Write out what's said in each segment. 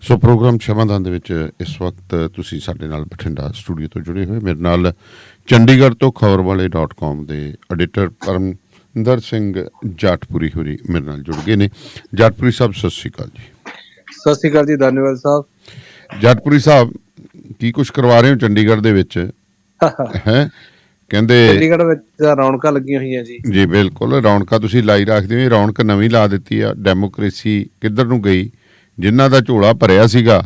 ਸੋ programme ਸ਼ਮਾਦਾਨ ਦੇ ਵਿੱਚ ਇਸ ਵਕਤ ਤੁਸੀਂ ਸਾਡੇ ਨਾਲ ਬਠਿੰਡਾ ਸਟੂਡੀਓ ਤੋਂ ਜੁੜੇ ਹੋਏ। ਮੇਰੇ ਨਾਲ ਚੰਡੀਗੜ੍ਹ ਤੋਂ ਖਬਰਵਾਲੇ.com ਦੇ ਐਡੀਟਰ ਪਰਮਿੰਦਰ ਸਿੰਘ ਜਾਟਪੁਰੀ ਹੋਰੀ ਮੇਰੇ ਨਾਲ ਜੁੜ ਗਏ ਨੇ। ਜਾਟਪੁਰੀ ਸਾਹਿਬ ਸਤਿ ਸ਼੍ਰੀ ਅਕਾਲ ਜੀ। ਸਤਿ ਸ਼੍ਰੀ ਅਕਾਲ ਜੀ ਧੰਨਵਾਦ ਸਾਹਿਬ। ਜਾਟਪੁਰੀ ਸਾਹਿਬ ਕੀ ਕੁਝ ਕਰਵਾ ਰਹੇ ਹੋ ਚੰਡੀਗੜ੍ਹ ਦੇ ਵਿੱਚ? ਹੈ? ਕਹਿੰਦੇ ਚੰਡੀਗੜ੍ਹ ਵਿੱਚ ਰੌਣਕਾਂ ਲੱਗੀਆਂ ਹੋਈਆਂ ਜੀ। ਜੀ ਬਿਲਕੁਲ। ਰੌਣਕਾਂ ਤੁਸੀਂ ਲਾਈ ਰੱਖਦੇ ਹੋ ਰੌਣਕ ਨਵੀਂ ਲਾ ਦਿੱਤੀ ਆ। ਡੈਮੋਕ੍ਰੇਸੀ ਕਿੱਧਰ ਨੂੰ ਗਈ? ਜਿਨ੍ਹਾਂ ਦਾ ਝੋਲਾ ਭਰਿਆ ਸੀਗਾ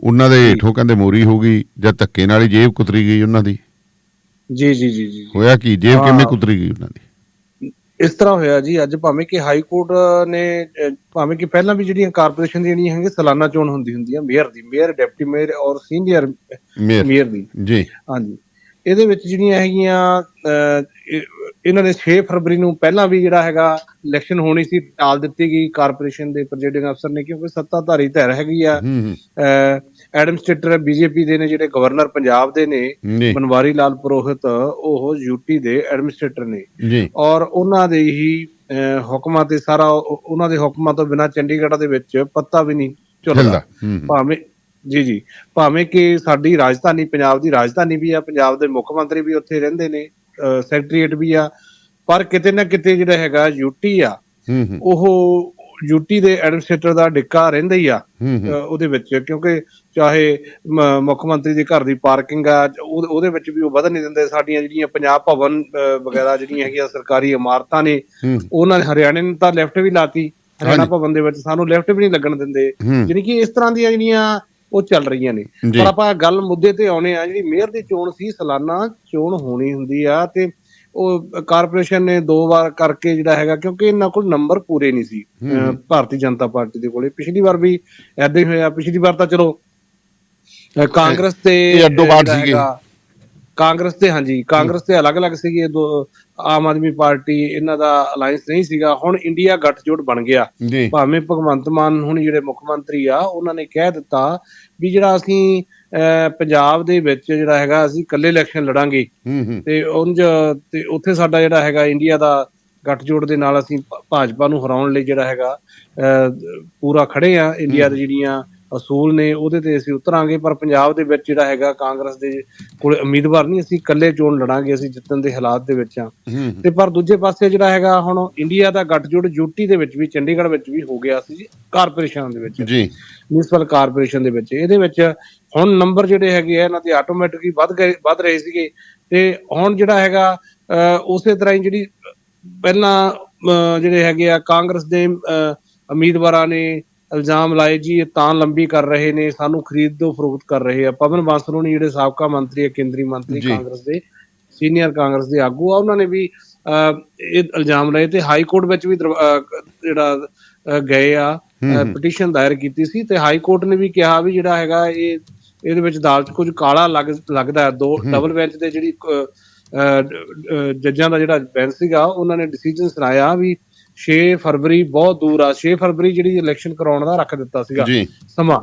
ਉਹਨਾਂ ਦੇ ਹੇਠੋਂ ਕਹਿੰਦੇ ਮੋਰੀ ਹੋ ਗਈ ਜਾਂ ਧੱਕੇ ਨਾਲ ਹੀ ਜੇਬ ਕੁਤਰੀ ਗਈ ਉਹਨਾਂ ਦੀ। ਜੀ ਜੀ ਜੀ ਜੀ। ਹੋਇਆ ਕੀ? ਜੇਬ। ਕਿਵੇਂ ਕੁਤਰੀ ਗਈ ਉਹਨਾਂ ਦੀ? ਇਸ ਤਰ੍ਹਾਂ ਹੋਇਆ ਜੀ ਅੱਜ ਭਾਵੇਂ ਕਿ ਹਾਈ ਕੋਰਟ ਨੇ ਭਾਵੇਂ ਕਿ ਪਹਿਲਾਂ ਵੀ ਜਿਹੜੀਆਂ ਕਾਰਪੋਰੇਸ਼ਨ ਦੀਆਂ ਜਿਹੜੀਆਂ ਹੈਗੀਆਂ ਸਾਲਾਨਾ ਚੋਣ ਹੁੰਦੀ ਹੁੰਦੀ ਆ ਮੇਅਰ ਦੀ ਮੇਅਰ ਡਿਪਟੀ ਮੇਅਰ ਔਰ ਸੀਨੀਅਰ ਮੇਅਰ ਦੀ। ਜੀ। ਹਾਂਜੀ। ਇਹਦੇ ਵਿੱਚ ਜਿਹੜੀਆਂ ਹੈਗੀਆਂ ਇਹਨਾਂ ਨੇ 6 ਫਰਵਰੀ ਨੂੰ ਪਹਿਲਾਂ ਵੀ ਜਿਹੜਾ ਹੈਗਾ ਇਲੈਕਸ਼ਨ ਹੋਣੀ ਸੀ ਟਾਲ ਦਿੱਤੀ ਗਈ ਕਾਰਪੋਰੇਸ਼ਨ ਦੇ ਪ੍ਰੈਜ਼ੀਡੈਂਟ ਅਫਸਰ ਨੇ ਕਿਉਂਕਿ ਸੱਤਾਧਾਰੀ ਧਿਰ ਹੈਗੀ ਆ। ਐਡਮਿਨਿਸਟ੍ਰੇਟਰ ਬੀਜੇਪੀ ਦੇ ਨੇ ਜਿਹੜੇ ਗਵਰਨਰ ਪੰਜਾਬ ਦੇ ਨੇ ਬਨਵਾਰੀ ਲਾਲ ਪੁਰੋਹਿਤ ਉਹ ਯੂਟੀ ਦੇ ਐਡਮਿਨਿਸਟ੍ਰੇਟਰ ਨੇ। ਔਰ ਉਹਨਾਂ ਦੇ ਹੀ ਹੁਕਮਾਂ ਤੇ ਸਾਰਾ ਉਹ- ਉਹਨਾਂ ਦੇ ਹੁਕਮਾਂ ਤੋਂ ਬਿਨਾ ਚੰਡੀਗੜ੍ਹ ਦੇ ਵਿੱਚ ਪੱਤਾ ਵੀ ਨਹੀਂ ਚੱਲਦਾ ਭਾਵੇਂ ਜੀ ਜੀ। ਭਾਵੇਂ ਕਿ ਸਾਡੀ ਰਾਜਧਾਨੀ ਪੰਜਾਬ ਦੀ ਰਾਜਧਾਨੀ ਵੀ ਆ ਪੰਜਾਬ ਦੇ ਮੁੱਖ ਮੰਤਰੀ ਵੀ ਉੱਥੇ ਰਹਿੰਦੇ ਨੇ। ਸੈਕਟਰੀਏਟ ਵੀ ਆ ਪਰ ਕਿਤੇ ਨਾ ਕਿਤੇ ਜਿਹੜਾ ਹੈਗਾ ਯੂਟੀ ਆ ਉਹ ਯੂਟੀ ਦੇ ਐਡਮਿਨਿਸਟ੍ਰੇਟਰ ਦਾ ਡਿੱਕਾ ਰਹਿੰਦਾ ਹੀ ਆ ਉਹਦੇ ਵਿੱਚ ਕਿਉਂਕਿ ਚਾਹੇ ਮੁੱਖ ਮੰਤਰੀ ਦੇ ਘਰ ਦੀ ਪਾਰਕਿੰਗ ਆ ਉਹ- ਉਹਦੇ ਵਿੱਚ ਵੀ ਉਹ ਵਧਣ ਨਹੀਂ ਦਿੰਦੇ ਸਾਡੀਆਂ ਜਿਹੜੀਆਂ ਪੰਜਾਬ ਭਵਨ ਵਗੈਰਾ ਜਿਹੜੀਆਂ ਹੈਗੀਆਂ ਸਰਕਾਰੀ ਇਮਾਰਤਾਂ ਨੇ ਉਹਨਾਂ ਨੇ ਹਰਿਆਣੇ ਨੇ ਤਾਂ ਲੈਫਟ ਵੀ ਲਾਤੀ ਹਰਿਆਣਾ। ਭਵਨ ਦੇ ਵਿੱਚ ਸਾਨੂੰ ਲੈਫਟ ਵੀ ਨਹੀਂ ਲੱਗਣ ਦਿੰਦੇ। ਯਾਨੀ ਕਿ ਇਸ ਤਰ੍ਹਾਂ ਦੀਆਂ ਜਿਹੜੀਆਂ ਉਹ ਚੱਲ ਰਹੀਆਂ ਨੇ। ਪਰ ਆਪਾਂ ਗੱਲ ਮੁੱਦੇ ਤੇ ਆਉਣੇ ਆ ਜਿਹੜੀ ਮੇਅਰ ਦੀ ਚੋਣ ਸੀ ਸਾਲਾਨਾ ਚੋਣ ਹੋਣੀ ਹੁੰਦੀ ਆ ਤੇ ਉਹ ਕਾਰਪੋਰੇਸ਼ਨ ਨੇ ਦੋ ਵਾਰ ਕਰਕੇ ਜਿਹੜਾ ਹੈਗਾ ਕਿਉਂਕਿ ਇਹਨਾਂ ਕੋਲ ਨੰਬਰ ਪੂਰੇ ਨਹੀਂ ਸੀ ਭਾਰਤੀ ਜਨਤਾ ਪਾਰਟੀ ਦੇ ਕੋਲੇ। ਪਿਛਲੀ ਵਾਰ ਵੀ ਐਦਾਂ ਹੀ ਹੋਇਆ। ਪਿਛਲੀ ਵਾਰ ਤਾਂ ਚਲੋ ਕਾਂਗਰਸ ਤੇ ਅੱਡੋ ਸੀਗੇ। ਕਾਂਗਰਸ ਤੇ ਹਾਂਜੀ ਕਾਂਗਰਸ ਤੇ ਅਲੱਗ-ਅਲੱਗ ਸੀਗੇ। ਦੋ ਆਮ ਆਦਮੀ ਪਾਰਟੀ ਇਹਨਾਂ ਦਾ ਅਲਾਈਅੰਸ ਨਹੀਂ ਸੀਗਾ ਹੁਣ ਇੰਡੀਆ ਗੱਠਜੋੜ ਬਣ ਗਿਆ। ਭਾਵੇਂ ਭਗਵੰਤ ਮਾਨ ਹੁਣ ਜਿਹੜੇ ਮੁੱਖ ਮੰਤਰੀ ਆ ਉਹਨਾਂ ਨੇ ਕਹਿ ਦਿੱਤਾ ਵੀ ਜਿਹੜਾ ਅਸੀਂ ਪੰਜਾਬ ਦੇ ਵਿੱਚ ਜਿਹੜਾ ਹੈਗਾ ਅਸੀਂ ਇਕੱਲੇ ਇਲੈਕਸ਼ਨ ਲੜਾਂਗੇ। ਤੇ ਉਂਝ ਤੇ ਉੱਥੇ ਸਾਡਾ ਜਿਹੜਾ ਹੈਗਾ ਇੰਡੀਆ ਦਾ ਗੱਠਜੋੜ ਦੇ ਨਾਲ ਅਸੀਂ ਭਾਜਪਾ ਨੂੰ ਹਰਾਉਣ ਲਈ ਜਿਹੜਾ ਹੈਗਾ ਪੂਰਾ ਖੜੇ ਆ। ਇੰਡੀਆ ਦੇ ਜਿਹੜੀਆਂ ਅਸੂਲ ਨੇ ਉਹਦੇ ਤੇ ਅਸੀਂ ਉਤਰਾਂਗੇ ਪਰ ਪੰਜਾਬ ਦੇ ਵਿੱਚ ਜਿਹੜਾ ਹੈਗਾ ਕਾਂਗਰਸ ਦੇ ਕੋਲ ਉਮੀਦਵਾਰ ਨਹੀਂ ਅਸੀਂ ਇਕੱਲੇ ਚੋਣ ਲੜਾਂਗੇ ਅਸੀਂ ਜਿੱਤਣ ਦੇ ਹਾਲਾਤ ਦੇ ਵਿੱਚ ਆ ਤੇ ਪਰ ਦੂਜੇ ਪਾਸੇ ਜਿਹੜਾ ਹੈਗਾ ਹੁਣ ਇੰਡੀਆ ਦਾ ਗੱਠਜੋੜ ਯੂਟੀ ਦੇ ਵਿੱਚ ਵੀ ਚੰਡੀਗੜ੍ਹ ਵਿੱਚ ਵੀ ਹੋ ਗਿਆ ਸੀ ਕਾਰਪੋਰੇਸ਼ਨ ਦੇ ਵਿੱਚ। ਜੀ। ਮਿਊਨਿਸਪਲ ਕਾਰਪੋਰੇਸ਼ਨ ਦੇ ਵਿੱਚ। ਇਹਦੇ ਵਿੱਚ ਹੁਣ ਨੰਬਰ ਜਿਹੜੇ ਹੈਗੇ ਆ ਇਹਨਾਂ ਦੇ ਆਟੋਮੈਟਿਕਲੀ ਵੱਧ ਗਏ ਵੱਧ ਰਹੇ ਸੀਗੇ। ਤੇ ਹੁਣ ਜਿਹੜਾ ਹੈਗਾ ਉਸੇ ਤਰ੍ਹਾਂ ਹੀ ਜਿਹੜੀ ਪਹਿਲਾਂ ਜਿਹੜੇ ਹੈਗੇ ਆ ਕਾਂਗਰਸ ਦੇ ਉਮੀਦਵਾਰਾਂ ਨੇ ਇਲਜ਼ਾਮ ਲਾਏ ਜੀ ਇਹ ਤਾਂ ਲੰਬੀ ਕਰ ਰਹੇ ਨੇ ਸਾਨੂੰ ਖਰੀਦੋ ਫਰੋਖਤ ਕਰ ਰਹੇ ਆ ਪਵਨ ਬਾਂਸਲੋਨੀ ਜਿਹੜੇ ਸਾਬਕਾ ਮੰਤਰੀ ਆ ਕੇਂਦਰੀ ਮੰਤਰੀ। ਕਾਂਗਰਸ ਦੇ ਸੀਨੀਅਰ ਕਾਂਗਰਸ ਦੇ ਆਗੂ ਆ ਉਹਨਾਂ ਨੇ ਵੀ ਇਹ ਇਲਜ਼ਾਮ ਲਾਏ ਤੇ ਹਾਈ ਕੋਰਟ ਵਿੱਚ ਵੀ ਜਿਹੜਾ ਗਏ ਆ। ਪਟੀਸ਼ਨ ਦਾਇਰ ਕੀਤੀ ਸੀ ਤੇ ਹਾਈ ਕੋਰਟ ਨੇ ਵੀ ਕਿਹਾ ਵੀ ਜਿਹੜਾ ਹੈਗਾ ਇਹ ਇਹਦੇ ਵਿੱਚ ਅਦਾਲਤ ਕੁਝ ਕਾਲਾ ਲੱਗ ਲੱਗਦਾ ਹੈ ਦੋ ਡਬਲ ਬੈਂਚ ਦੇ ਜਿਹੜੀ ਜੱਜਾਂ ਦਾ ਜਿਹੜਾ ਬੈਂਚ ਸੀਗਾ ਉਹਨਾਂ ਨੇ ਡਿਸੀਜਨ ਸੁਣਾਇਆ ਵੀ 6 ਫਰਵਰੀ ਬਹੁਤ ਦੂਰ ਆ। 6 ਫਰਵਰੀ ਜਿਹੜੀ ਇਲੈਕਸ਼ਨ ਕਰਾਉਣ ਦਾ ਰੱਖ ਦਿੱਤਾ ਸੀਗਾ ਸਮਾਂ।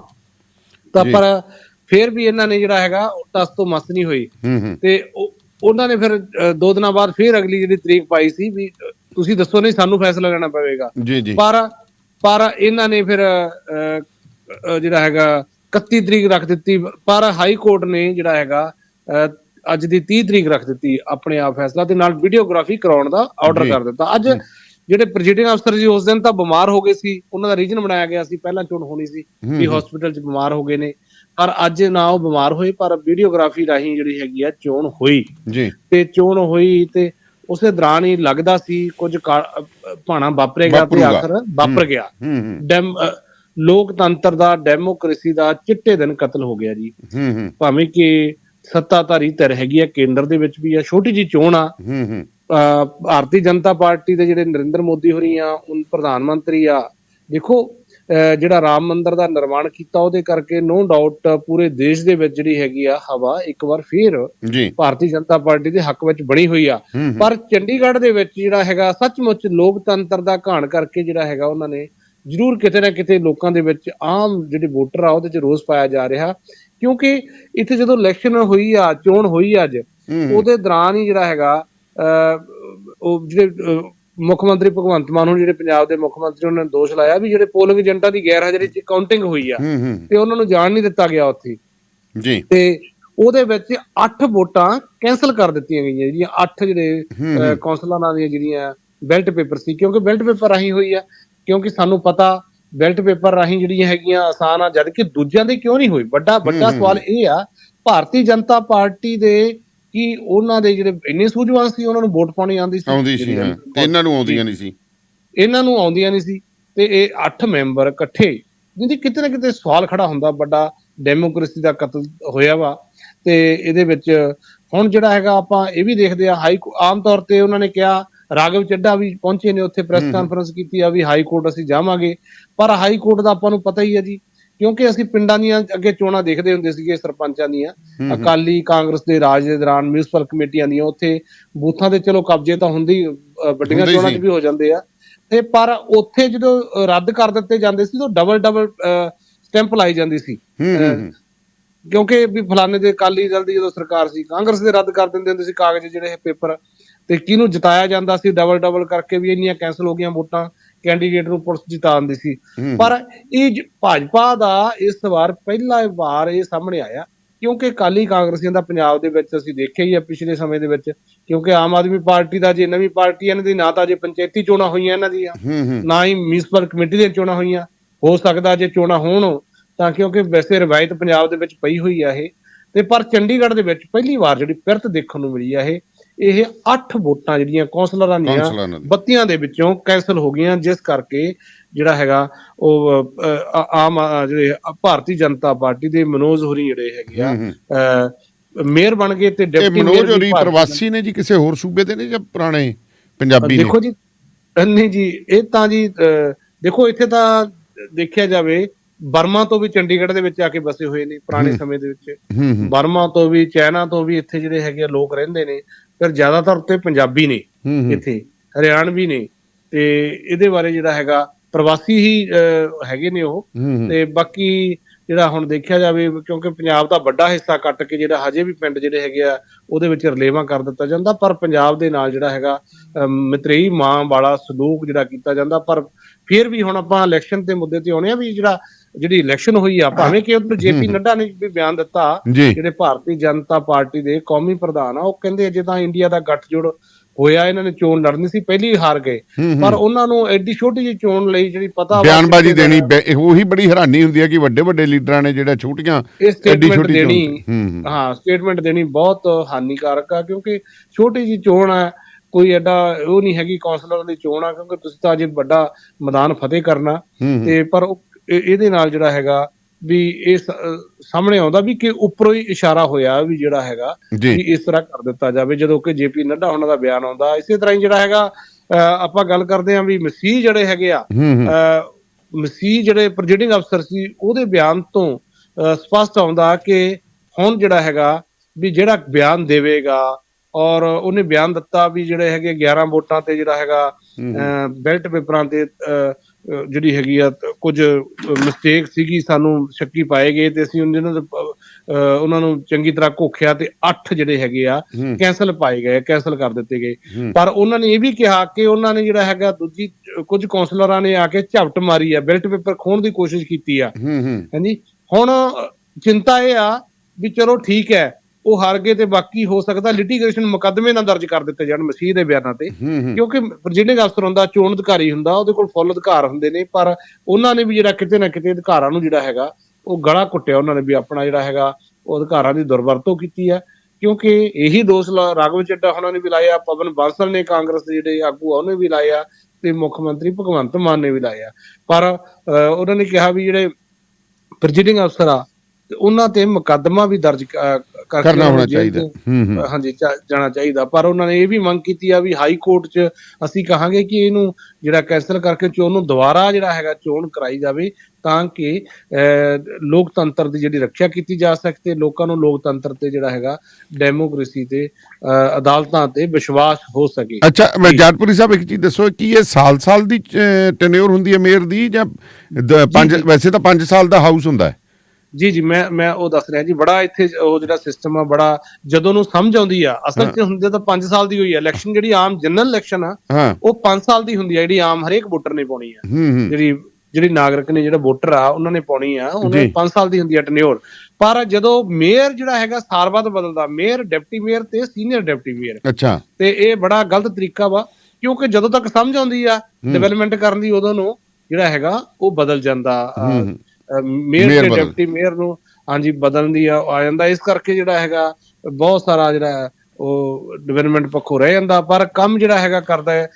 ਤਾਂ। ਪਰ ਫਿਰ ਵੀ ਇਹਨਾਂ ਨੇ ਜਿਹੜਾ ਹੈਗਾ ਟਸ ਤੋਂ ਮਸ ਨਹੀਂ ਹੋਈ। ਤੇ ਉਹ- ਉਹਨਾਂ ਨੇ ਫਿਰ ਦੋ ਦਿਨਾਂ ਬਾਅਦ ਫਿਰ ਅਗਲੀ ਜਿਹੜੀ ਤਰੀਕ ਪਾਈ ਸੀ ਵੀ ਤੁਸੀਂ ਦੱਸੋ ਨਹੀਂ ਸਾਨੂੰ ਫੈਸਲਾ ਲੈਣਾ ਪਵੇਗਾ। ਜੀ ਜੀ। ਪਰ ਪਰ ਇਹਨਾਂ ਨੇ ਫਿਰ ਜਿਹੜਾ ਹੈਗਾ 31 ਤਰੀਕ ਰੱਖ ਦਿੱਤੀ। ਪਰ ਹਾਈ ਕੋਰਟ ਨੇ ਜਿਹੜਾ ਹੈਗਾ ਅੱਜ ਦੀ 30 ਤਰੀਕ ਰੱਖ ਦਿੱਤੀ ਆਪਣੇ ਆਪ ਫੈਸਲਾ ਤੇ ਨਾਲ ਵੀਡੀਓਗ੍ਰਾਫੀ ਕਰਾਉਣ ਦਾ ਆਰਡਰ। ਕਰ ਦਿੱਤਾ। ਅੱਜ ਜਿਹੜੇ ਪ੍ਰੈਜ਼ੀਡੈਂਟ ਅਫਸਰ ਜੀ ਉਸ ਦਿਨ ਤਾਂ ਬਿਮਾਰ ਹੋ ਗਏ ਸੀ ਉਹਨਾਂ ਦਾ ਰੀਜਨ ਬਣਾਇਆ ਗਿਆ ਸੀ ਪਹਿਲਾਂ ਚੋਣ ਹੋਣੀ ਸੀ ਵੀ। ਹਸਪੀਟਲ 'ਚ ਬਿਮਾਰ ਹੋ ਗਏ ਨੇ। ਪਰ ਅੱਜ ਨਾ ਉਹ ਬਿਮਾਰ ਹੋਏ ਪਰ ਵੀਡੀਓਗ੍ਰਾਫੀ ਰਾਹੀਂ ਜਿਹੜੀ ਹੈਗੀ ਆ ਚੋਣ ਹੋਈ। ਜੀ। ਤੇ ਚੋਣ ਹੋਈ ਤੇ ਉਸੇ ਦੌਰਾਨ ਹੀ ਲੱਗਦਾ ਸੀ ਕੁਝ ਭਾਣਾ ਵਾਪਰੇਗਾ ਤੇ। ਆਖਰ ਵਾਪਰ ਗਿਆ। ਡੈਮ ਲੋਕਤੰਤਰ ਦਾ ਡੈਮੋਕ੍ਰੇਸੀ ਦਾ ਚਿੱਟੇ ਦਿਨ ਕਤਲ ਹੋ ਗਿਆ ਜੀ। ਹੂੰ ਹੂੰ। ਭਾਵੇਂ ਕਿ ਸੱਤਾਧਾਰੀ ਧਿਰ ਹੈਗੀ ਆ ਕੇਂਦਰ ਦੇ ਵਿੱਚ ਵੀ ਆ ਛੋਟੀ ਜੀ ਚੋਣ ਆ। ਹੂੰ ਹੂੰ। ਅਹ ਭਾਰਤੀ ਜਨਤਾ ਪਾਰਟੀ ਦੇ ਜਿਹੜੇ ਨਰਿੰਦਰ ਮੋਦੀ ਹੋਰੀ ਆ ਉਹ ਪ੍ਰਧਾਨ ਮੰਤਰੀ ਆ ਦੇਖੋ ਜਿਹੜਾ ਰਾਮ ਮੰਦਿਰ ਦਾ ਨਿਰਮਾਣ ਕੀਤਾ ਉਹਦੇ ਕਰਕੇ ਨੋ ਡਾਊਟ ਪੂਰੇ ਦੇਸ਼ ਦੇ ਵਿੱਚ ਜਿਹੜੀ ਹੈਗੀ ਆ ਹਵਾ ਇੱਕ ਵਾਰ ਫੇਰ ਭਾਰਤੀ ਜਨਤਾ ਪਾਰਟੀ ਦੇ ਹੱਕ ਵਿੱਚ ਬਣੀ ਹੋਈ ਆ। ਪਰ ਚੰਡੀਗੜ੍ਹ ਦੇ ਵਿੱਚ ਜਿਹੜਾ ਹੈਗਾ ਸੱਚਮੁੱਚ ਲੋਕਤੰਤਰ ਦਾ ਘਾਣ ਕਰਕੇ ਜਿਹੜਾ ਹੈਗਾ ਉਹਨਾਂ ਨੇ ਜ਼ਰੂਰ ਕਿਤੇ ਨਾ ਕਿਤੇ ਲੋਕਾਂ ਦੇ ਵਿੱਚ ਆਮ ਜਿਹੜੇ ਵੋਟਰ ਆ ਉਹਦੇ 'ਚ ਰੋਸ ਪਾਇਆ ਜਾ ਰਿਹਾ। ਕਿਉਂਕਿ ਇੱਥੇ ਜਦੋਂ ਇਲੈਕਸ਼ਨ ਹੋਈ ਆ ਚੋਣ ਹੋਈ ਅੱਜ ਉਹਦੇ ਦੌਰਾਨ ਹੀ ਜਿਹੜਾ ਹੈਗਾ ਉਹ ਜਿਹੜੇ ਮੁੱਖ ਮੰਤਰੀ ਭਗਵੰਤ ਮਾਨ ਨੂੰ ਜਿਹੜੇ ਪੰਜਾਬ ਦੇ ਮੁੱਖ ਮੰਤਰੀ ਉਹਨਾਂ ਨੇ ਦੋਸ਼ ਲਾਇਆ ਵੀ ਜਿਹੜੇ ਪੋਲਿੰਗ ਏਜੰਟਾਂ ਦੀ ਗੈਰ ਹਾਜ਼ਰੀ 'ਚ ਕਾਊਂਟਿੰਗ ਹੋਈ ਆ। ਤੇ ਉਹਨਾਂ ਨੂੰ ਜਾਣ ਨਹੀਂ ਦਿੱਤਾ ਗਿਆ ਉੱਥੇ। ਜੀ। ਤੇ ਉਹਦੇ ਵਿੱਚ 8 ਵੋਟਾਂ ਕੈਨਸਲ ਕਰ ਦਿੱਤੀਆਂ ਗਈਆਂ ਜਿਹੜੀਆਂ 8 ਜਿਹੜੇ ਕੌਂਸਲਰਾਂ ਦੀਆਂ ਜਿਹੜੀਆਂ ਬੈਲਟ ਪੇਪਰ ਸੀ ਕਿਉਂਕਿ ਬੈਲਟ ਪੇਪਰ ਰਾਹੀਂ ਹੋਈ ਆ ਕਿਉਂਕਿ ਸਾਨੂੰ ਪਤਾ ਬੈਲਟ ਪੇਪਰ ਰਾਹੀਂ ਜਿਹੜੀਆਂ ਹੈਗੀਆਂ ਆਸਾਨ ਆ ਜਦ ਕਿ ਦੂਜਿਆਂ ਦੇ ਕਿਉਂ ਨਹੀਂ ਹੋਈ ਵੱਡਾ ਵੱਡਾ। ਸਵਾਲ ਇਹ ਆ ਭਾਰਤੀ ਜਨਤਾ ਪਾਰਟੀ ਦੇ ਕੀ ਉਹਨਾਂ ਦੇ ਜਿਹੜੇ ਇੰਨੇ ਸੂਝਵਾਨ ਸੀ ਉਹਨਾਂ ਨੂੰ ਵੋਟ ਪਾਉਣੀ ਆਉਂਦੀ ਸੀ। ਆਉਂਦੀ ਸੀ ਹਾਂ। ਤੇ ਇਹਨਾਂ ਨੂੰ ਆਉਂਦੀਆਂ ਨਹੀਂ ਸੀ। ਇਹਨਾਂ ਨੂੰ ਆਉਂਦੀਆਂ ਨਹੀਂ ਸੀ। ਤੇ ਇਹ 8 ਮੈਂਬਰ ਇਕੱਠੇ ਜਿਹਦੀ ਕਿਤੇ ਨਾ ਕਿਤੇ ਸਵਾਲ ਖੜਾ ਹੁੰਦਾ ਵੱਡਾ ਡੈਮੋਕ੍ਰੇਸੀ ਦਾ ਕਤਲ ਹੋਇਆ ਵਾ। ਤੇ ਇਹਦੇ ਵਿੱਚ ਹੁਣ ਜਿਹੜਾ ਹੈਗਾ ਆਪਾਂ ਇਹ ਵੀ ਦੇਖਦੇ ਆ ਹਾਈ ਆਮ ਤੌਰ ਤੇ ਉਹਨਾਂ ਨੇ ਕਿਹਾ ਰਾਘਵ ਚੱਡਾ ਵੀ ਪਹੁੰਚੇ ਨੇ ਉੱਥੇ ਪ੍ਰੈਸ ਕਾਨਫਰੰਸ ਕੀਤੀ ਆ ਵੀ ਹਾਈ ਕੋਰਟ ਅਸੀਂ ਜਾਵਾਂਗੇ। ਪਰ ਹਾਈ ਕੋਰਟ ਦਾ ਆਪਾਂ ਨੂੰ ਪਤਾ ਹੀ ਹੈ ਜੀ ਕਿਉਂਕਿ ਅਸੀਂ ਪਿੰਡਾਂ ਦੀਆਂ ਅੱਗੇ ਚੋਣਾਂ ਦੇਖਦੇ ਹੁੰਦੇ ਸੀਗੇ ਸਰਪੰਚਾਂ ਦੀਆਂ। ਅਕਾਲੀ ਕਾਂਗਰਸ ਦੇ ਰਾਜ ਦੇ ਦੌਰਾਨ ਮਿਊਨਿਸਪਲ ਕਮੇਟੀਆਂ ਦੀਆਂ ਉੱਥੇ ਬੂਥਾਂ ਦੇ ਚਲੋ ਕਬਜ਼ੇ ਤਾਂ ਹੁੰਦੇ ਹੀ ਵੱਡੀਆਂ ਚੋਣਾਂ 'ਚ। ਵੀ ਹੋ ਜਾਂਦੇ ਆ ਤੇ ਪਰ ਉੱਥੇ ਜਦੋਂ ਰੱਦ ਕਰ ਦਿੱਤੇ ਜਾਂਦੇ ਸੀ ਤਾਂ ਡਬਲ ਡਬਲ ਸਟੈਂਪ ਲਾਈ ਜਾਂਦੀ ਸੀ ਕਿਉਂਕਿ ਵੀ ਫਲਾਣੇ ਦੇ ਅਕਾਲੀ ਦਲ ਦੀ ਜਦੋਂ ਸਰਕਾਰ ਸੀ ਕਾਂਗਰਸ ਦੇ ਰੱਦ ਕਰ ਦਿੰਦੇ ਹੁੰਦੇ ਸੀ ਕਾਗਜ਼ ਜਿਹੜੇ ਇਹ ਪੇਪਰ ਤੇ ਕਿਹਨੂੰ ਜਿਤਾਇਆ ਜਾਂਦਾ ਸੀ ਡਬਲ ਡਬਲ ਕਰਕੇ ਵੀ ਇੰਨੀਆਂ ਕੈਨਸਲ ਹੋ ਗਈਆਂ ਵੋਟਾਂ ਕੈਂਡੀਡੇਟ ਨੂੰ ਪੁਲਿਸ ਜਿਤਾ ਦਿੰਦੀ ਸੀ। ਹੂੰ। ਪਰ ਇਹ ਭਾਜਪਾ ਦਾ ਇਸ ਵਾਰ ਪਹਿਲਾ ਵਾਰ ਇਹ ਸਾਹਮਣੇ ਆਇਆ ਕਿਉਂਕਿ ਅਕਾਲੀ ਕਾਂਗਰਸੀਆਂ ਦਾ ਪੰਜਾਬ ਦੇ ਵਿੱਚ ਅਸੀਂ ਦੇਖਿਆ ਹੀ ਆ ਪਿਛਲੇ ਸਮੇਂ ਦੇ ਵਿੱਚ ਕਿਉਂਕਿ ਆਮ ਆਦਮੀ ਪਾਰਟੀ ਦਾ ਜੇ ਨਵੀਂ ਪਾਰਟੀ ਇਹਨਾਂ ਦੀ ਨਾ ਤਾਂ ਜੇ ਪੰਚਾਇਤੀ ਚੋਣਾਂ ਹੋਈਆਂ ਇਹਨਾਂ ਦੀਆਂ ਹੂੰ ਹੂੰ। ਨਾ ਹੀ ਮਿਊਨਿਸਪਲ ਕਮੇਟੀ ਦੀਆਂ ਚੋਣਾਂ ਹੋਈਆਂ ਹੋ ਸਕਦਾ ਜੇ ਚੋਣਾਂ ਹੋਣ ਤਾਂ ਕਿਉਂਕਿ ਵੈਸੇ ਰਵਾਇਤ ਪੰਜਾਬ ਦੇ ਵਿੱਚ ਪਈ ਹੋਈ ਆ ਇਹ। ਤੇ ਪਰ ਚੰਡੀਗੜ੍ਹ ਦੇ ਵਿੱਚ ਪਹਿਲੀ ਵਾਰ ਜਿਹੜੀ ਪਿਰਤ ਦੇਖਣ ਨੂੰ ਮਿਲੀ ਆ ਇਹ ਇਹ 8 ਵੋਟਾਂ ਜਿਹੜੀਆਂ ਕੌਂਸਲਰਾਂ ਦੀਆਂ ਕੌਂਸਲਰਾਂ ਦੀਆਂ। ਦੇ ਵਿੱਚੋਂ ਕੈਨਸਲ ਹੋ ਗਈਆਂ ਜਿਸ ਕਰਕੇ ਜਿਹੜਾ ਹੈਗਾ ਉਹ ਅ, ਅ, ਆਮ ਅ, ਜਿਹੜੇ ਭਾਰਤੀ ਜਨਤਾ ਪਾਰਟੀ ਦੇ ਮਨੋਜ ਹੋਰੀ ਜਿਹੜੇ ਹੈਗੇ ਆ ਹੂੰ, ਹੂੰ। ਅ, ਮੇਅਰ ਬਣ ਗਏ ਤੇ ਇਹ ਡਿਪਟੀ ਮਨੋਜ ਮੇਅਰ ਹੋਰੀ ਵੀ ਭਾਰਤੀ ਪ੍ਰਵਾਸੀ ਨੇ ਜੀ ਕਿਸੇ ਹੋਰ ਸੂਬੇ ਦੇ ਨੇ ਜਾਂ ਪੁਰਾਣੇ ਪੰਜਾਬੀ ਨੇ ਦੇਖੋ ਜੀ ਨਹੀਂ ਜੀ ਇਹ ਤਾਂ ਜੀ ਦੇਖੋ ਇੱਥੇ ਤਾਂ ਦੇਖਿਆ ਜਾਵੇ ਬਰਮਾ ਤੋਂ ਵੀ ਚੰਡੀਗੜ੍ਹ ਦੇ ਵਿੱਚ ਆ ਕੇ ਬਸੇ ਹੋਏ ਨੇ ਪੁਰਾਣੇ ਸਮੇਂ ਦੇ ਵਿੱਚ। ਬਰਮਾ ਤੋਂ ਵੀ ਚਾਈਨਾ ਤੋਂ ਵੀ ਇੱਥੇ ਜਿਹੜੇ ਹੈਗੇ ਆ ਲੋਕ ਰਹਿੰਦੇ ਨੇ। ਪਰ ਜ਼ਿਆਦਾਤਰ ਉੱਤੇ ਪੰਜਾਬੀ ਨੇ ਇੱਥੇ ਹਰਿਆਣਵੀ ਨੇ। ਤੇ ਇਹਦੇ ਬਾਰੇ ਜਿਹੜਾ ਹੈਗਾ ਪ੍ਰਵਾਸੀ ਹੀ ਹੈਗੇ ਨੇ ਉਹ। ਤੇ ਬਾਕੀ ਜਿਹੜਾ ਹੁਣ ਦੇਖਿਆ ਜਾਵੇ ਕਿਉਂਕਿ ਪੰਜਾਬ ਦਾ ਵੱਡਾ ਹਿੱਸਾ ਕੱਟ ਕੇ ਜਿਹੜਾ ਹਜੇ ਵੀ ਪਿੰਡ ਜਿਹੜੇ ਹੈਗੇ ਆ ਉਹਦੇ ਵਿੱਚ ਰਲੇਵਾਂ ਕਰ ਦਿੱਤਾ ਜਾਂਦਾ। ਪਰ ਪੰਜਾਬ ਦੇ ਨਾਲ ਜਿਹੜਾ ਹੈਗਾ ਮਤਰੇਈ ਮਾਂ ਵਾਲਾ ਸਲੂਕ ਜਿਹੜਾ ਕੀਤਾ ਜਾਂਦਾ। ਪਰ ਫਿਰ ਵੀ ਹੁਣ ਆਪਾਂ ਇਲੈਕਸ਼ਨ ਦੇ ਮੁੱਦੇ ਤੇ ਆਉਣੇ ਆ ਵੀ ਜਿਹੜਾ ਜਿਹੜੀ ਇਲੈਕਸ਼ਨ ਹੋਈ ਆ ਭਾਵੇਂ ਕਿ ਉਧਰ ਜੇਪੀ ਨੱਡਾ ਨੇ ਵੀ ਬਿਆਨ ਦਿੱਤਾ ਜਿਹੜੇ ਭਾਰਤੀ ਜਨਤਾ ਪਾਰਟੀ ਦੇ ਕੌਮੀ ਪ੍ਰਧਾਨ ਆ ਉਹ ਕਹਿੰਦੇ ਅਜੇ ਤਾਂ ਇੰਡੀਆ ਦਾ ਗੱਠਜੋੜ ਹੋਇਆ ਇਹਨਾਂ ਨੇ ਚੋਣ ਲੜਨੀ ਸੀ ਪਹਿਲੀ ਹਾਰ ਗਏ। ਪਰ ਉਹਨਾਂ ਨੂੰ ਐਡੀ ਛੋਟੀ ਜਿਹੀ ਚੋਣ ਲਈ ਜਿਹੜੀ ਪਤਾ ਬਿਆਨਬਾਜ਼ੀ ਦੇਣੀ ਉਹੀ ਬੜੀ ਹੈਰਾਨੀ ਹੁੰਦੀ ਹੈ ਕਿ ਵੱਡੇ ਵੱਡੇ ਲੀਡਰਾਂ ਨੇ ਜਿਹੜਾ ਛੋਟੀਆਂ ਐਡੀ ਛੋਟੀ ਚੋਣ ਦੇਣੀ। ਹੂੰ ਸਟੇਟਮੈਂਟ ਦੇਣੀ ਬਹੁਤ ਹਾਨੀਕਾਰਕ ਆ ਕਿਉਂਕਿ ਛੋਟੀ ਜੀ ਚੋਣ ਆ ਕੋਈ ਐਡਾ ਉਹ ਨਹੀਂ ਹੈਗੀ ਕਾਉਂਸਲਰ ਦੀ ਚੋਣ ਆ ਕਿਉਂਕਿ ਤੁਸੀਂ ਤਾਂ ਅਜੇ ਵੱਡਾ ਮੈਦਾਨ ਫਤਿਹ ਕਰਨਾ। ਤੇ ਪਰ ਉਹ- ਇਹਦੇ ਨਾਲ ਜਿਹੜਾ ਹੈਗਾ ਵੀ ਇਹ ਸਾਹਮਣੇ ਆਉਂਦਾ ਵੀ ਕਿ ਉੱਪਰੋਂ ਹੀ ਇਸ਼ਾਰਾ ਹੋਇਆ ਵੀ ਜਿਹੜਾ ਹੈਗਾ ਵੀ ਇਸ ਤਰ੍ਹਾਂ ਕਰ ਦਿੱਤਾ ਜਾਵੇ ਜਦੋਂ ਕਿ ਜੇਪੀ ਨੱਡਾ ਉਹਨਾਂ ਦਾ ਬਿਆਨ ਆਉਂਦਾ। ਇਸੇ ਤਰ੍ਹਾਂ ਹੀ ਜਿਹੜਾ ਹੈਗਾ ਆਪਾਂ ਗੱਲ ਕਰਦੇ ਹਾਂ ਵੀ ਮਸੀਹ ਜਿਹੜੇ ਹੈਗੇ ਆ ਮਸੀਹ ਜਿਹੜੇ ਪ੍ਰੈਜ਼ੀਡਿੰਗ ਅਫਸਰ ਸੀ ਉਹਦੇ ਬਿਆਨ ਤੋਂ ਸਪਸ਼ਟ ਆਉਂਦਾ ਕਿ ਹੁਣ ਜਿਹੜਾ ਹੈਗਾ ਵੀ ਜਿਹੜਾ ਬਿਆਨ ਦੇਵੇਗਾ ਔਰ ਉਹਨੇ ਬਿਆਨ ਦਿੱਤਾ ਵੀ ਜਿਹੜੇ ਹੈਗੇ 11 ਵੋਟਾਂ ਤੇ ਜਿਹੜਾ ਹੈਗਾ ਬੈਲਟ ਪੇਪਰਾਂ ਤੇ ਜਿਹੜੀ ਹੈਗੀ ਆ ਕੁਝ ਮਿਸਟੇਕ ਸੀਗੀ ਸਾਨੂੰ ਸ਼ੱਕੀ ਪਾਏ ਗਏ ਤੇ ਅਸੀਂ ਉਹਨਾਂ ਅਹ, ਉਹਨਾਂ ਨੂੰ ਚੰਗੀ ਤਰ੍ਹਾਂ ਘੋਖਿਆ ਤੇ 8 ਜਿਹੜੇ ਹੈਗੇ ਆ ਹੂੰ। ਕੈਂਸਲ ਪਾਏ ਗਏ ਕੈਂਸਲ ਕਰ ਦਿੱਤੇ ਗਏ। ਪਰ ਉਹਨਾਂ ਨੇ ਇਹ ਵੀ ਕਿਹਾ ਕਿ ਉਹਨਾਂ ਨੇ ਜਿਹੜਾ ਹੈਗਾ ਦੂਜੀ ਕੁਝ ਕਾਉਂਸਲਰਾਂ ਨੇ ਆ ਕੇ ਝਪਟ ਮਾਰੀ ਆ ਬੈਲਟ ਪੇਪਰ ਖੋਣ ਦੀ ਕੋਸ਼ਿਸ਼ ਕੀਤੀ ਆ ਹਾਂਜੀ ਹੁਣ ਚਿੰਤਾ ਇਹ ਆ ਵੀ ਚਲੋ ਠੀਕ ਹੈ ਉਹ ਹਾਰ ਗਏ ਤੇ ਬਾਕੀ ਹੋ ਸਕਦਾ ਲਿਟੀਗੇਸ਼ਨ ਮੁਕੱਦਮੇ ਨਾ ਦਰਜ ਕਰ ਦਿੱਤੇ ਜਾਣ ਮਸੀਹ ਦੇ ਬਿਆਨਾਂ ਤੇ। ਕਿਉਂਕਿ ਪ੍ਰੈਜ਼ੀਡੈਂਟ ਅਫਸਰ ਹੁੰਦਾ ਚੋਣ ਅਧਿਕਾਰੀ ਹੁੰਦਾ ਉਹਦੇ ਕੋਲ ਫੁੱਲ ਅਧਿਕਾਰ ਹੁੰਦੇ ਨੇ ਪਰ ਉਹਨਾਂ ਨੇ ਵੀ ਜਿਹੜਾ ਕਿਤੇ ਨਾ ਕਿਤੇ ਅਧਿਕਾਰਾਂ ਨੂੰ ਜਿਹੜਾ ਹੈਗਾ ਉਹ ਗਲਾ ਘੁੱਟਿਆ ਉਹਨਾਂ ਨੇ ਵੀ ਆਪਣਾ ਜਿਹੜਾ ਹੈਗਾ ਉਹ ਅਧਿਕਾਰਾਂ ਦੀ ਦੁਰਵਰਤੋਂ ਕੀਤੀ ਹੈ। ਕਿਉਂਕਿ ਇਹੀ ਦੋਸ਼ ਰਾਘਵ ਚੱਡਾ ਉਹਨਾਂ ਨੇ ਵੀ ਲਾਇਆ ਪਵਨ ਬਾਂਸਲ ਨੇ ਕਾਂਗਰਸ ਦੇ ਜਿਹੜੇ ਆਗੂ ਆ ਉਹਨੇ ਵੀ ਲਾਇਆ ਤੇ ਮੁੱਖ ਮੰਤਰੀ ਭਗਵੰਤ ਮਾਨ ਨੇ ਵੀ ਲਾਇਆ। ਪਰ ਉਹਨਾਂ ਨੇ ਕਿਹਾ ਵੀ ਜਿਹੜੇ ਪ੍ਰੈਜ਼ੀਡਿੰਗ ਅਫਸਰ ਆ ਤੇ ਉਹਨਾਂ ਤੇ ਮੁਕੱਦਮਾ ਵੀ ਦਰਜ ਕਰਕੇ ਕਰਨਾ ਹੋਣਾ ਚਾਹੀਦਾ। ਹੂੰ ਹਾਂਜੀ ਜਾਣਾ ਚਾਹੀਦਾ। ਪਰ ਉਹਨਾਂ ਨੇ ਇਹ ਵੀ ਮੰਗ ਕੀਤੀ ਆ ਵੀ ਹਾਈ ਕੋਰਟ 'ਚ ਅਸੀਂ ਕਹਾਂਗੇ ਕਿ ਇਹਨੂੰ ਜਿਹੜਾ ਕੈਂਸਲ ਕਰਕੇ ਚੋਣ ਨੂੰ ਦੁਬਾਰਾ ਜਿਹੜਾ ਹੈਗਾ ਚੋਣ ਕਰਾਈ ਜਾਵੇ ਤਾਂ ਕਿ ਲੋਕਤੰਤਰ ਦੀ ਜਿਹੜੀ ਰੱਖਿਆ ਕੀਤੀ ਜਾ ਸਕੇ ਲੋਕਾਂ ਨੂੰ ਲੋਕਤੰਤਰ ਤੇ ਜਿਹੜਾ ਹੈਗਾ ਡੈਮੋਕ੍ਰੇਸੀ ਤੇ ਅਦਾਲਤਾਂ ਤੇ ਵਿਸ਼ਵਾਸ ਹੋ ਸਕੇ। ਅੱਛਾ ਮੈਂ ਜਾਟਪੁਰੀ ਸਾਹਿਬ ਇੱਕ ਚੀਜ਼ ਦੱਸੋ ਕੀ ਇਹ ਸਾਲ-ਸਾਲ ਦੀ ਟੈਨਿਓਰ ਹੁੰਦੀ ਹੈ ਮੇਅਰ ਦੀ ਜਾਂ ਪੰਜ। ਵੈਸੇ ਤਾਂ 5 ਸਾਲ ਦਾ ਹਾਊਸ ਹੁੰਦਾ ਹੈ। ਜੀ ਜੀ ਮੈਂ ਮੈਂ ਉਹ ਦੱਸ ਰਿਹਾ ਜੀ ਬੜਾ ਇੱਥੇ ਉਹ ਜਿਹੜਾ ਸਿਸਟਮ ਆ ਬੜਾ ਜਦੋਂ ਨੂੰ ਸਮਝ ਆਉਂਦੀ ਆ ਅਸਲ 'ਚ ਹੁੰਦੇ ਤਾਂ 5 ਸਾਲ ਦੀ ਹੋਈ ਆ ਇਲੈਕਸ਼ਨ ਜਿਹੜੀ ਆਮ ਜਨਰਲ ਇਲੈਕਸ਼ਨ ਆ ਉਹ 5 ਸਾਲ ਦੀ ਹੁੰਦੀ ਆ ਜਿਹੜੀ ਆਮ ਹਰੇਕ ਵੋਟਰ ਨੇ ਪਾਉਣੀ ਆ। ਜਿਹੜੀ ਜਿਹੜੀ ਨਾਗਰਿਕ ਨੇ ਜਿਹੜਾ ਵੋਟਰ ਆ ਉਹਨਾਂ ਨੇ ਪਾਉਣੀ ਆ ਉਹਨੇ ਜੀ। 5 ਸਾਲ ਦੀ ਹੁੰਦੀ ਆ ਟਨਿਓਰ ਪਰ ਜਦੋਂ ਮੇਅਰ ਜਿਹੜਾ ਹੈਗਾ ਸਾਲ ਬਾਅਦ ਬਦਲਦਾ ਮੇਅਰ ਡਿਪਟੀ ਮੇਅਰ ਤੇ ਸੀਨੀਅਰ ਡਿਪਟੀ ਮੇਅਰ ਅੱਛਾ। ਤੇ ਇਹ ਬੜਾ ਗਲਤ ਤਰੀਕਾ ਵਾ ਕਿਉਂਕਿ ਜਦੋਂ ਤੱਕ ਸਮਝ ਆਉਂਦੀ ਆ ਡਿਵੈਲਪਮੈਂਟ ਕਰਨ ਦੀ ਉਦੋਂ ਨੂੰ ਜਿਹੜਾ ਹੈਗਾ ਉਹ ਬਦਲ ਜਾਂਦਾ ਮੇਅਰ ਤੇ ਡਿਪਟੀ ਮੇਅਰ ਨੂੰ ਹਾਂਜੀ ਬਦਲਣ ਦੀ ਆ ਆ ਜਾਂਦਾ। ਇਸ ਕਰਕੇ ਜਿਹੜਾ ਹੈਗਾ ਬਹੁਤ ਸਾਰਾ ਜਿਹੜਾ ਉਹ ਡਿਵੈਲਪਮੈਂਟ ਪੱਖੋਂ ਰਹਿ ਜਾਂਦਾ ਪਰ ਕੰਮ ਜਿਹੜਾ ਹੈਗਾ ਕਰਦਾ ਹੈ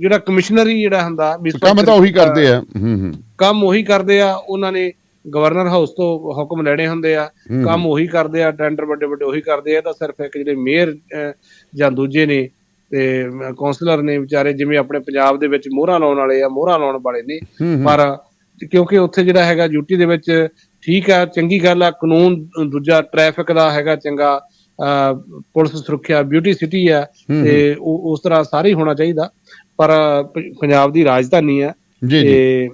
ਜਿਹੜਾ ਕਮਿਸ਼ਨਰੀ ਜਿਹੜਾ ਹੁੰਦਾ ਕੰਮ ਤਾਂ ਉਹੀ ਕਰਦੇ ਆ। ਹੂੰ ਹੂੰ। ਕੰਮ ਉਹੀ ਕਰਦੇ ਆ ਉਹਨਾਂ ਨੇ ਗਵਰਨਰ ਹਾਊਸ ਤੋਂ ਹੁਕਮ ਲੈਣੇ ਹੁੰਦੇ ਆ। ਕੰਮ ਉਹੀ ਕਰਦੇ ਆ ਟੈਂਡਰ ਵੱਡੇ ਵੱਡੇ ਉਹੀ ਕਰਦੇ ਆ ਤਾਂ ਸਿਰਫ ਇੱਕ ਜਿਹੜੇ ਮੇਅਰ ਜਾਂ ਦੂਜੇ ਨੇ ਤੇ ਕਾਉਂਸਲਰ ਨੇ ਵਿਚਾਰੇ ਜਿਵੇਂ ਆਪਣੇ ਪੰਜਾਬ ਦੇ ਵਿੱਚ ਮੋਹਰਾਂ ਲਾਉਣ ਵਾਲੇ ਆ ਮੋਹਰਾਂ ਲਾਉਣ ਵਾਲੇ ਨੇ। ਪਰ ਕਿਉਂਕਿ ਉੱਥੇ ਜਿਹੜਾ ਹੈਗਾ ਯੂਟੀ ਦੇ ਵਿੱਚ ਠੀਕ ਆ ਚੰਗੀ ਗੱਲ ਆ ਕਾਨੂੰਨ ਦੂਜਾ ਟ੍ਰੈਫਿਕ ਦਾ ਹੈਗਾ ਚੰਗਾ ਪੁਲਿਸ ਸੁਰੱਖਿਆ ਬਿਊਟੀ ਸਿਟੀ ਆ ਤੇ ਉਸ ਤਰ੍ਹਾਂ ਸਾਰੇ ਹੀ ਹੋਣਾ ਚਾਹੀਦਾ ਪਰ ਪੰਜਾਬ ਦੀ ਰਾਜਧਾਨੀ ਆ ਤੇ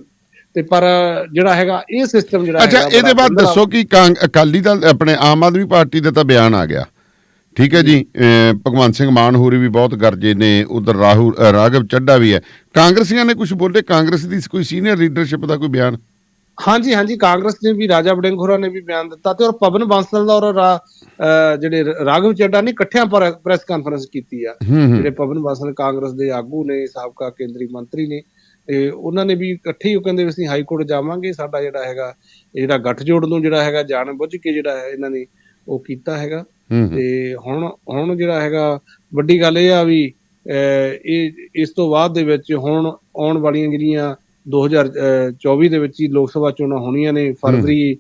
ਤੇ ਪਰ ਜਿਹੜਾ ਹੈਗਾ ਇਹ ਸਿਸਟਮ ਜਿਹੜਾ ਅੱਛਾ ਇਹਦੇ ਬਾਅਦ ਦੱਸੋ ਕਿ ਅਕਾਲੀ ਦਲ ਆਪਣੇ ਆਮ ਆਦਮੀ ਪਾਰਟੀ ਦਾ ਤਾਂ ਬਿਆਨ ਆ ਗਿਆ। ਠੀਕ ਹੈ ਜੀ ਭਗਵੰਤ ਸਿੰਘ ਮਾਨ ਹੋਰੀ ਵੀ ਬਹੁਤ ਗਰਜੇ ਨੇ ਉਧਰ ਰਾਹੁਲ ਰਾਘਵ ਚੱਡਾ ਵੀ ਹੈ। ਕਾਂਗਰਸੀਆਂ ਨੇ ਕੁਝ ਬੋਲੇ? ਕਾਂਗਰਸ ਦੀ ਕੋਈ ਸੀਨੀਅਰ ਲੀਡਰਸ਼ਿਪ ਦਾ ਕੋਈ ਬਿਆਨ? ਹਾਂਜੀ ਹਾਂਜੀ ਕਾਂਗਰਸ ਨੇ ਵੀ ਰਾਜਾ ਵੜਿੰਗ ਹੋਰਾਂ ਨੇ ਵੀ ਬਿਆਨ ਦਿੱਤਾ ਤੇ ਔਰ ਪਵਨ ਬਾਂਸਲ ਦਾ ਔਰ ਜਿਹੜੇ ਰਾਘਵ ਚੱਡਾ ਨੇ ਇਕੱਠਿਆਂ ਪ੍ਰੈਸ ਕਾਨਫਰੰਸ ਕੀਤੀ ਆ। ਜਿਹੜੇ ਪਵਨ ਬਾਂਸਲ ਕਾਂਗਰਸ ਦੇ ਆਗੂ ਨੇ ਸਾਬਕਾ ਕੇਂਦਰੀ ਮੰਤਰੀ ਨੇ ਤੇ ਉਹਨਾਂ ਨੇ ਵੀ ਇਕੱਠੇ ਹੀ ਕਹਿੰਦੇ ਅਸੀਂ ਹਾਈ ਕੋਰਟ ਜਾਵਾਂਗੇ ਸਾਡਾ ਜਿਹੜਾ ਹੈਗਾ ਇਹ ਜਿਹੜਾ ਗੱਠਜੋੜ ਨੂੰ ਜਿਹੜਾ ਹੈਗਾ ਜਾਣ ਬੁੱਝ ਕੇ ਜਿਹੜਾ ਹੈ ਇਹਨਾਂ ਨੇ ਉਹ ਕੀਤਾ ਹੈਗਾ। ਤੇ ਹੁਣ ਹੁਣ ਜਿਹੜਾ ਹੈਗਾ ਵੱਡੀ ਗੱਲ ਇਹ ਆ ਵੀ ਇਹ ਇਸ ਤੋਂ ਬਾਅਦ ਦੇ ਵਿੱਚ ਹੁਣ ਆਉਣ ਵਾਲੀਆਂ ਜਿਹੜੀਆਂ 2024 ਦੇ ਵਿੱਚ ਹੀ ਲੋਕ ਸਭਾ ਚੋਣਾਂ ਹੋਣੀਆਂ ਨੇ ਫਰਵਰੀ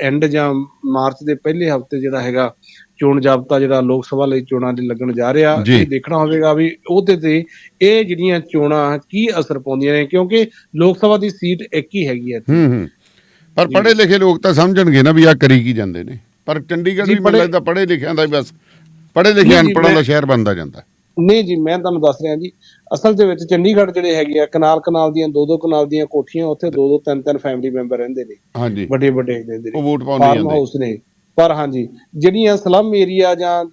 ਐਂਡ ਜਾਂ ਮਾਰਚ ਦੇ ਪਹਿਲੇ ਹਫ਼ਤੇ ਜਿਹੜਾ ਹੈਗਾ ਚੋਣ ਜਾਬਤਾ ਜਿਹੜਾ ਲੋਕ ਸਭਾ ਲਈ ਚੋਣਾਂ ਦੇ ਲੱਗਣ ਜਾ ਰਿਹਾ। ਇਹ ਦੇਖਣਾ ਹੋਵੇਗਾ ਵੀ ਉਹਦੇ ਤੇ ਇਹ ਜਿਹੜੀਆਂ ਚੋਣਾਂ ਕੀ ਅਸਰ ਪਾਉਂਦੀਆਂ ਨੇ ਕਿਉਂਕਿ ਲੋਕ ਸਭਾ ਦੀ ਸੀਟ ਇੱਕ ਹੀ ਹੈਗੀ ਹੂੰ ਪਰ ਪੜ੍ਹੇ ਲਿਖੇ ਲੋਕ ਤਾਂ ਸਮਝਣਗੇ ਨਾ ਵੀ ਆ ਕਰੀ ਕੀ ਜਾਂਦੇ ਨੇ। ਪਰ ਚੰਡੀਗੜ੍ਹ ਵੀ ਮੈਨੂੰ ਲੱਗਦਾ ਪੜ੍ਹੇ ਲਿਖਿਆਂ ਦਾ ਹੀ ਬਸ ਪੜ੍ਹੇ ਲਿਖੇ ਅਨਪੜ੍ਹਾਂ ਦਾ ਸ਼ਹਿਰ ਬਣਦਾ ਜਾਂਦਾ। ਨਹੀਂ ਜੀ ਮੈਂ ਤੁਹਾਨੂੰ ਦੱਸ ਰਿਹਾ ਜੀ ਅਸਲ ਦੇ ਵਿੱਚ ਚੰਡੀਗੜ੍ਹ ਜਿਹੜੇ ਹੈਗੇ ਆ ਕਨਾਲ ਕਨਾਲ ਦੀਆਂ ਦੋ ਦੋ ਕਨਾਲ ਦੀਆਂ ਕੋਠੀਆਂ ਉੱਥੇ ਦੋ ਦੋ ਤਿੰਨ ਤਿੰਨ ਫੈਮਿਲੀ ਮੈਂਬਰ ਰਹਿੰਦੇ ਨੇ। ਹਾਂਜੀ। ਵੱਡੇ ਵੱਡੇ ਰਹਿੰਦੇ ਉਹ ਨੇ ਵੋਟ ਪਾਉਣ ਨਹੀਂ ਫਾਰਮ ਹਾਊਸ ਨੇ। ਪਰ ਹਾਂਜੀ ਜਿਹੜੀਆਂ ਸਲਮ ਏਰੀਆ ਜਾਂ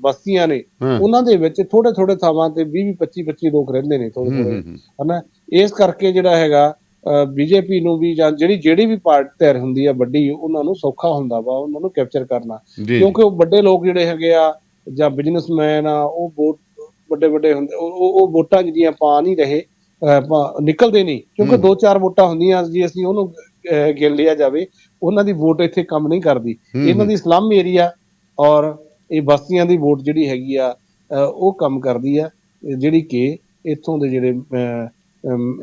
ਬਸਤੀਆਂ ਨੇ। ਉਹਨਾਂ ਦੇ ਵਿੱਚ ਥੋੜੇ ਥੋੜੇ ਥਾਵਾਂ ਤੇ 20 25 25 ਲੋਕ ਰਹਿੰਦੇ ਨੇ ਥੋੜੇ ਥੋੜੇ। ਹਨਾ? ਇਸ ਕਰਕੇ ਜਿਹੜਾ ਹੈਗਾ ਬੀਜੇਪੀ ਨੂੰ ਵੀ ਜਾਂ ਜਿਹੜੀ ਜਿਹੜੀ ਵੀ ਪਾਰਟੀ ਧਿਰ ਹੁੰਦੀ ਆ ਵੱਡੀ ਉਹਨਾਂ ਨੂੰ ਸੌਖਾ ਹੁੰਦਾ ਵਾ ਉਹਨਾਂ ਨੂੰ ਕੈਪਚਰ ਕਰਨਾ ਕਿਉਂਕਿ ਉਹ ਵੱਡੇ ਲੋਕ ਜਿਹੜੇ ਹੈਗੇ ਆ ਜਾਂ ਬਿਜ਼ਨਸਮੈਨ ਆ ਉਹ ਵੋਟ ਵੱਡੇ ਵੱਡੇ ਹੁੰਦੇ ਉਹ- ਉਹ ਵੋਟਾਂ ਜਿਹੜੀਆਂ ਪਾ ਨਹੀਂ ਰਹੇ ਨਿਕਲਦੇ ਨਹੀਂ ਕਿਉਂਕਿ। ਦੋ ਚਾਰ ਵੋਟਾਂ ਹੁੰਦੀਆਂ ਜੀ ਅਸੀਂ ਉਹਨੂੰ ਗਿਣ ਲਿਆ ਜਾਵੇ ਉਹਨਾਂ ਦੀ ਵੋਟ ਇੱਥੇ ਕੰਮ ਨਹੀਂ ਕਰਦੀ ਇਹਨਾਂ। ਦੀ ਸਲਮ ਏਰੀਆ ਔਰ ਇਹ ਬਸਤੀਆਂ ਦੀ ਵੋਟ ਜਿਹੜੀ ਹੈਗੀ ਆ ਉਹ ਕੰਮ ਕਰਦੀ ਆ ਜਿਹੜੀ ਕਿ ਇੱਥੋਂ ਦੇ ਜਿਹੜੇ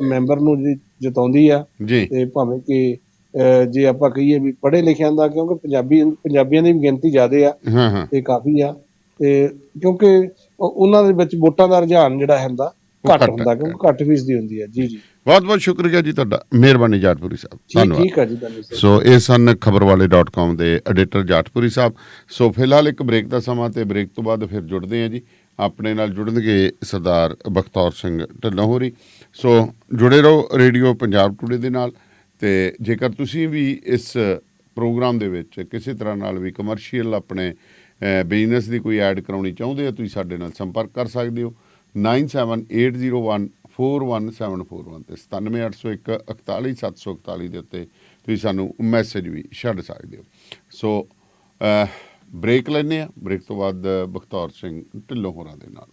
ਮੈਂਬਰ ਨੂੰ ਜਿਤਾਉਂਦੀ ਆ। ਜੀ। ਤੇ ਭਾਵੇਂ ਕਿ ਜੇ ਆਪਾਂ ਕਹੀਏ ਵੀ ਪੜ੍ਹੇ ਲਿਖਿਆਂ ਦਾ ਕਿਉਂਕਿ ਪੰਜਾਬੀ ਪੰਜਾਬੀਆਂ ਦੀ ਵੀ ਗਿਣਤੀ ਜ਼ਿਆਦੇ ਆ। ਤੇ ਕਾਫੀ ਆ। ਤੇ ਕਿਉਂਕਿ ਉਹ- ਉਹਨਾਂ ਦੇ ਵਿੱਚ ਵੋਟਾਂ ਦਾ ਰੁਝਾਨ ਜਿਹੜਾ ਹੁੰਦਾ ਘੱਟ ਹੁੰਦਾ। ਕਿਉਂਕਿ ਘੱਟ ਫੀਸਦੀ ਹੁੰਦੀ ਹੈ ਜੀ ਜੀ। ਬਹੁਤ ਬਹੁਤ ਸ਼ੁਕਰੀਆ ਜੀ ਤੁਹਾਡਾ। ਮਿਹਰਬਾਨੀ ਜਾਟਪੁਰੀ ਸਾਹਿਬ। ਧੰਨਵਾਦ। ਠੀਕ ਹੈ ਜੀ ਧੰਨਵਾਦ ਸੋ ਇਹ ਸਨ ਖਬਰਵਾਲੇ.com ਦੇ ਐਡੀਟਰ ਜਾਟਪੁਰੀ ਸਾਹਿਬ। ਸੋ ਫਿਲਹਾਲ ਇੱਕ ਬ੍ਰੇਕ ਦਾ ਸਮਾਂ ਤੇ ਬ੍ਰੇਕ ਤੋਂ ਬਾਅਦ ਫਿਰ ਜੁੜਦੇ ਹਾਂ ਜੀ। ਆਪਣੇ ਨਾਲ ਜੁੜਨਗੇ ਸਰਦਾਰ ਬਖਤੌਰ ਸਿੰਘ ਢਿੱਲੋਂ ਸੋ ਜੁੜੇ ਰਹੋ ਰੇਡੀਓ ਪੰਜਾਬ ਟੂਡੇ ਦੇ ਨਾਲ ਤੇ ਜੇਕਰ ਤੁਸੀਂ ਵੀ ਇਸ ਪ੍ਰੋਗਰਾਮ ਦੇ ਵਿੱਚ ਕਿਸੇ ਤਰ੍ਹਾਂ ਨਾਲ ਵੀ ਕਮਰਸ਼ੀਅਲ ਆਪਣੇ ਬਿਜ਼ਨਸ ਦੀ ਕੋਈ ਐਡ ਕਰਾਉਣੀ ਚਾਹੁੰਦੇ ਹੋ, ਤੁਸੀਂ ਸਾਡੇ ਨਾਲ ਸੰਪਰਕ ਕਰ ਸਕਦੇ ਹੋ। 9780141741 ਤੇ 97801 41741 ਦੇ ਉੱਤੇ ਤੁਸੀਂ ਸਾਨੂੰ ਮੈਸੇਜ ਵੀ ਛੱਡ ਸਕਦੇ ਹੋ। ਸੋ ਬ੍ਰੇਕ ਲੈਨੇ ਆ ਬ੍ਰੇਕ ਤੋਂ ਬਾਅਦ ਬਖਤੌਰ ਸਿੰਘ ਢਿੱਲੋਂ ਹੋਰਾਂ ਦੇ ਨਾਲ।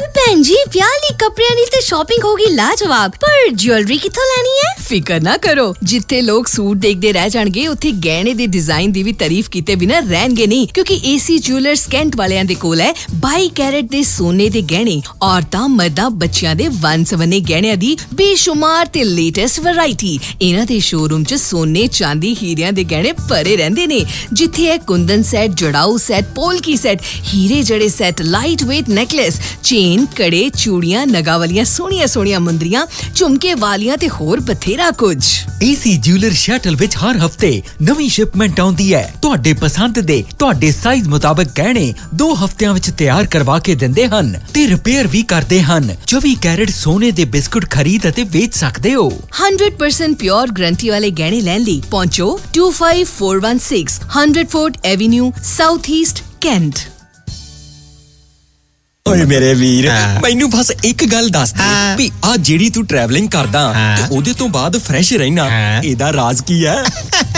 ਭੈਣ ਜੀ, ਵਿਆਹ ਲਈ ਕੱਪੜਿਆਂ ਦੀ ਤੇ ਸ਼ਾਪਿੰਗ ਹੋ ਗਈ ਲਾਜਵਾਬ। ਪਰ ਜੁਐਲਰੀ ਕਿੱਥੋਂ ਲੈਣੀ ਹੈ? ਫਿਕਰ ਨਾ ਕਰੋ। ਜਿੱਥੇ ਲੋਕ ਸੂਟ ਦੇਖਦੇ ਰਹਿ ਜਾਣਗੇ, ਉੱਥੇ ਗਹਿਣੇ ਦੇ ਡਿਜ਼ਾਈਨ ਦੀ ਵੀ ਤਾਰੀਫ ਕੀਤੇ ਬਿਨਾ ਰਹਿਣਗੇ ਨਹੀਂ। ਕਿਉਂਕਿ ਏਸੀ ਜੁਐਲਰਸ ਕੈਂਟ ਵਾਲਿਆਂ ਦੇ ਕੋਲ ਹੈ 22 ਕੈਰਟ ਦੇ ਸੋਨੇ ਦੇ ਗਹਿਣੇ, ਔਰਤਾਂ, ਮਰਦਾਂ, ਬੱਚਿਆਂ ਦੇ ਵੰਨ-ਸਵੰਨੇ ਗਹਿਣਿਆਂ ਦੀ ਬੇਸ਼ੁਮਾਰ ਤੇ ਲੇਟੈਸਟ ਵੈਰਾਈਟੀ ਇਹਨਾਂ ਦੇ ਸ਼ੋਰੂਮ 'ਚ ਸੋਨੇ, ਚਾਂਦੀ, ਹੀਰਿਆਂ ਦੇ ਗਹਿਣੇ ਭਰੇ ਰਹਿੰਦੇ ਨੇ। ਜਿੱਥੇ ਹੈ ਕੁੰਦਨ ਸੈੱਟ ਜੜਾਊ ਸੈੱਟ ਪੋਲਕੀ ਸੈੱਟ ਹੀਰੇ ਜੜੇ set light weight necklace chain chain ਕੜੇ ਚੂੜੀਆਂ ਨਗਾਂ ਵਾਲੀਆਂ ਸੋਹਣੀਆਂ ਸੋਹਣੀਆਂ ਮੁੰਦਰੀਆਂ ਝੁਮਕੇ ਵਾਲੀਆਂ ਤੇ ਹੋਰ ਬਥੇਰਾ ਕੁਝ। ਏਸੀ ਜਿਊਲਰ ਸ਼ਟਲ ਵਿੱਚ ਹਰ ਹਫ਼ਤੇ ਨਵੀਂ ਸ਼ਿਪਮੈਂਟ ਆਉਂਦੀ ਹੈ। ਤੁਹਾਡੇ ਪਸੰਦ ਦੇ ਤੁਹਾਡੇ ਸਾਈਜ਼ ਮੁਤਾਬਕ ਗਹਿਣੇ 2 ਹਫ਼ਤਿਆਂ ਵਿੱਚ ਤਿਆਰ ਕਰਵਾ ਕੇ ਦਿੰਦੇ ਹਨ ਤੇ ਰਿਪੇਅਰ ਵੀ ਕਰਦੇ ਹਨ। 24 ਕੈਰਟ ਸੋਨੇ ਦੇ ਬਿਸਕੁਟ ਖਰੀਦ ਅਤੇ ਵੇਚ ਸਕਦੇ ਹੋ। 100% ਪਿਓਰ ਗਰੰਟੀ ਵਾਲੇ ਗਹਿਣੇ ਲੈਣ ਲਈ ਪਹੁੰਚੋ 25416 100 Fort Avenue South East Kent ਓਏ ਮੇਰੇ ਵੀਰ ਮੈਨੂੰ ਬਸ ਇੱਕ ਗੱਲ ਦੱਸ ਦੇ ਵੀ ਆ ਜਿਹੜੀ ਤੂੰ ਟਰੈਵਲਿੰਗ ਕਰਦਾ ਤੇ ਉਹਦੇ ਤੋਂ ਬਾਅਦ ਫਰੈਸ਼ ਰਹਿਣਾ ਇਹਦਾ ਰਾਜ਼ ਕੀ ਹੈ?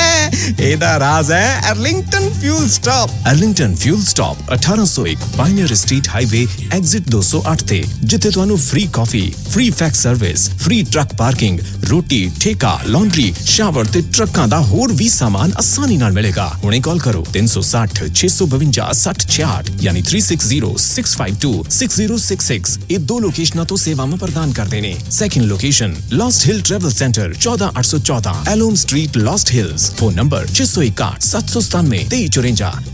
ਇਹਦਾ ਰਾਜ਼ ਹੈ Arlington fuel stop. Arlington fuel stop 1801 Pioneer Street highway exit 208 ਤੇ, ਜਿੱਥੇ ਤੁਹਾਨੂੰ free coffee free fax service free truck parking ਰੋਟੀ, ਠੇਕਾ ਲਾਂਡਰੀ ਸ਼ਾਵਰ ਤੇ ਟਰੱਕਾਂ ਦਾ ਹੋਰ ਵੀ ਸਾਮਾਨ ਆਸਾਨੀ ਨਾਲ ਮਿਲੇਗਾ। ਹੁਣੇ ਕਾਲ ਕਰੋ 360 652 6066 ਯਾਨੀ 360652 6066 ਇਹ ਦੋ ਲੋਕੇਸ਼ਨਾਂ ਤੋਂ ਸੇਵਾਵਾਂ ਪ੍ਰਦਾਨ ਕਰਦੇ ਨੇ। Second location Lost Hill travel centre 14814 Elom Street Lost Hills phone number 661 797 2354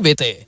ਤੇ